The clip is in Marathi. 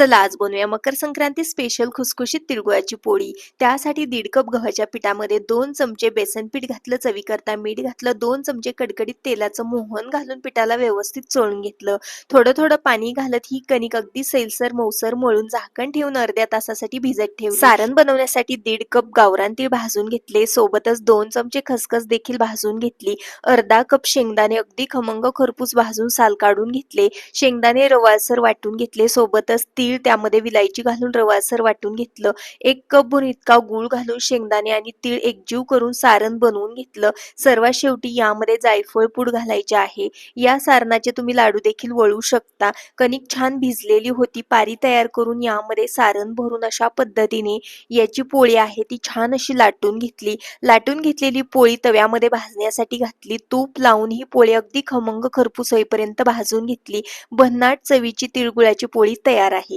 चला आज बनवूया मकर संक्रांती स्पेशल खुसखुशीत तिळगुळाची पोळी. त्यासाठी दीड कप गव्हाच्या पिठामध्ये दोन चमचे बेसन पीठ घातलं चवीकरता मीठ घातलं दोन चमचे कडकडीत तेलाचं मोहन घालून पिठाला व्यवस्थित चोळून घेतलं. थोडं थोडं पाणी घालत ही कणिक अगदी सैलसर मौसर मळून झाकण ठेवून अर्ध्या तासासाठी भिजत ठेव सारण बनवण्यासाठी दीड कप गावरान तीळ भाजून घेतले. सोबतच दोन चमचे खसखस देखील भाजून घेतली. अर्धा कप शेंगदाणे अगदी खमंग खरपूस भाजून साल काढून घेतले. शेंगदाणे रवाळसर वाटून घेतले. सोबतच तीळ तीळ त्यामध्ये विलायची घालून रवासर वाटून घेतलं एक कप भरून इतका गूळ घालून शेंगदाणे आणि तीळ एकजीव करून सारण बनवून घेतलं. सर्वात शेवटी यामध्ये जायफळ पूड घालायचे आहे. या सारणाचे तुम्ही लाडू देखील वळू शकता. कणिक छान भिजलेली होती पारी तयार करून यामध्ये सारण भरून अशा पद्धतीने याची पोळी आहे ती छान अशी लाटून घेतली. लाटून घेतलेली पोळी तव्यामध्ये भाजण्यासाठी घातली. तूप लावून ही पोळी अगदी खमंग खरपूस होईपर्यंत भाजून घेतली. भन्नाट चवीची तिळगुळाची पोळी तयार आहे.